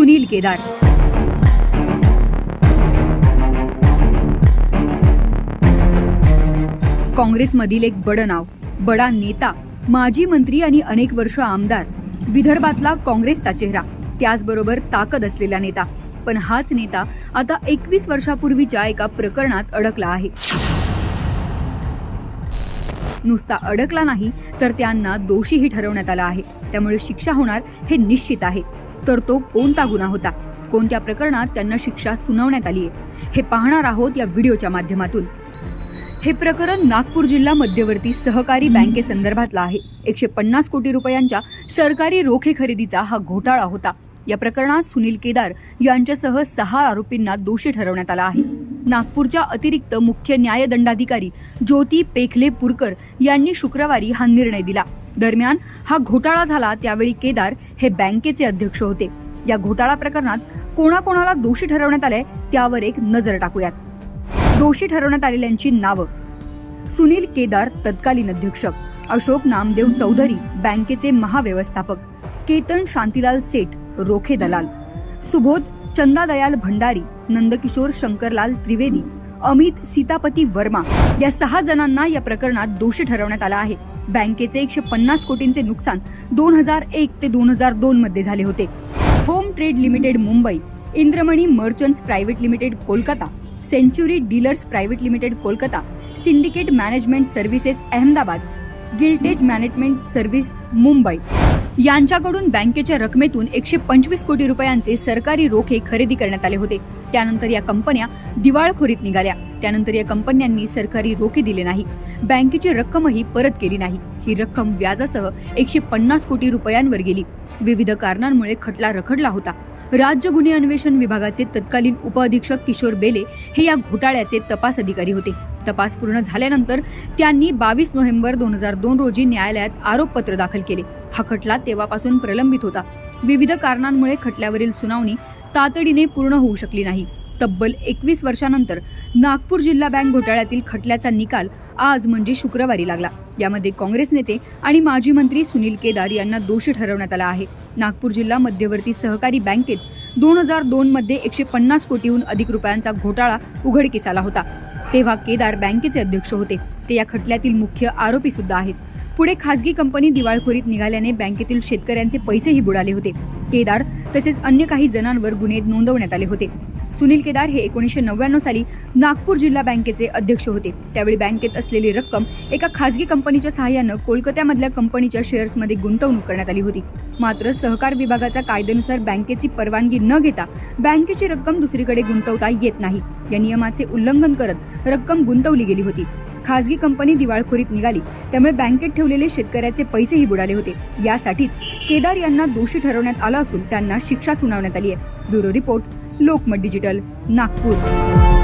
सुनील केदार. काँग्रेसमधील एक बडं नाव बडा नेता माजी मंत्री आणि अनेक वर्ष आमदार विदर्भातला काँग्रेसचा चेहरा त्याचबरोबर ताकद असलेला नेता. पण हाच नेता आता एकवीस वर्षापूर्वीच्या एका प्रकरणात अडकला आहे. नुसता अडकला नाही तर त्यांना दोषीही ठरवण्यात आला आहे. त्यामुळे शिक्षा होणार हे निश्चित आहे. तर तो कोणता गुन्हा होता? कोणत्या प्रकरणात त्यांना शिक्षा सुनावण्यात आली आहे हे पाहणार आहोत या व्हिडिओच्या माध्यमातून. हे प्रकरण नागपूर जिल्हा मध्यवर्ती सहकारी बँकेसंदर्भातलं आहे. एकशे पन्नास कोटी रुपयांच्या सरकारी रोखे खरेदीचा हा घोटाळा होता. या प्रकरणात सुनील केदार यांच्यासह सहा आरोपींना दोषी ठरवण्यात आला आहे. नागपूरच्या अतिरिक्त मुख्य न्यायदंडाधिकारी ज्योती पेखले पुरकर यांनी शुक्रवारी हा निर्णय दिला. दरम्यान हा घोटाळा झाला त्यावेळी केदार हे बँकेचे अध्यक्ष होते. या घोटाळा प्रकरणात कोणाकोणाला दोषी ठरवण्यात आलंय त्यावर एक नजर टाकूयात. दोषी ठरवण्यात आलेल्यांची नावं. सुनील केदार तत्कालीन अध्यक्ष अशोक नामदेव चौधरी बँकेचे महाव्यवस्थापक केतन शांतीलाल सेठ रोखे दलाल सुबोध चंदादयाल भंडारी नंदकिशोर शंकरलाल त्रिवेदी अमित सीतापती वर्मा या सहा जणांना या प्रकरणात दोषी ठरवण्यात आला आहे. बँकेचे एकशे पन्नास कोटींचे नुकसान दोन हजार एक ते दोन हजार दोन मध्ये झाले होते. Home trade limited Mumbai Indramani merchants private limited Kolkata century dealers private limited Kolkata syndicate management services Ahmedabad giltedge management service Mumbai यांच्याकडून बँकेच्या रकमेतून एकशे पंचवीस कोटी रुपयांचे सरकारी रोखे खरेदी करण्यात आले होते. त्यानंतर या कंपन्या दिवाळखोरीत निघाल्या. त्यानंतर या कंपन्यांनी सरकारी रोखे दिले नाही. बँकेची रक्कमही परत केली नाही. ही रक्कम व्याजासह एकशे पन्नास कोटी रुपयांवर गेली. विविध कारणांमुळे खटला रखडला होता. राज्य गुन्हे अन्वेषण विभागाचे तत्कालीन उपअधीक्षक किशोर बेले हे या घोटाळ्याचे तपास अधिकारी होते. तपास पूर्ण झाल्यानंतर त्यांनी बावीस नोव्हेंबर दोन हजार दोन रोजी न्यायालयात आरोपपत्र दाखल केले. हा खटला तेव्हापासून प्रलंबित होता. विविध कारणांमुळे खटल्यावरील सुनावणी तातडीने पूर्ण होऊ शकली नाही. तब्बल एकवीस वर्षानंतर नागपूर जिल्हा बँक घोटाळ्यातील खटल्याचा निकाल आज म्हणजे शुक्रवारी लागला. यामध्ये काँग्रेस नेते आणि माजी मंत्री सुनील केदार यांना दोषी ठरवण्यात आला आहे. नागपूर जिल्हा मध्यवर्ती सहकारी बँकेत दोन हजार दोन मध्ये एकशे पन्नास कोटीहून अधिक रुपयांचा घोटाळा उघडकीस आला होता. तेव्हा केदार बँकेचे अध्यक्ष होते. ते या खटल्यातील मुख्य आरोपी सुद्धा आहेत. पुढे खासगी कंपनी दिवाळखोरीत निघाल्याने बँकेतील शेतकऱ्यांचे पैसेही बुडाले होते. केदार तसेच अन्य काही जणांवर गुन्हे नोंदवण्यात आले होते. सुनील केदार हे एकोणीसशे नव्याण्णव साली नागपूर जिल्हा बँकेचे अध्यक्ष होते. त्यावेळी बँकेत असलेली रक्कम एका खासगी कंपनीच्या सहाय्यानं कोलकात्यामधल्या कंपनीच्या शेअर्समध्ये गुंतवणूक करण्यात आली होती. मात्र सहकार विभागाच्या कायद्यानुसार बँकेची परवानगी न घेता बँकेची रक्कम दुसरीकडे गुंतवता येत नाही. या नियमाचे उल्लंघन करत रक्कम गुंतवली गेली होती. खासगी कंपनी दिवाळखोरीत निघाली. त्यामुळे बँकेत ठेवलेले शेतकऱ्याचे पैसेही बुडाले होते. यासाठीच केदार यांना दोषी ठरवण्यात आलं असून त्यांना शिक्षा सुनावण्यात आली आहे. Bureau report Lokmat digital Nagpur.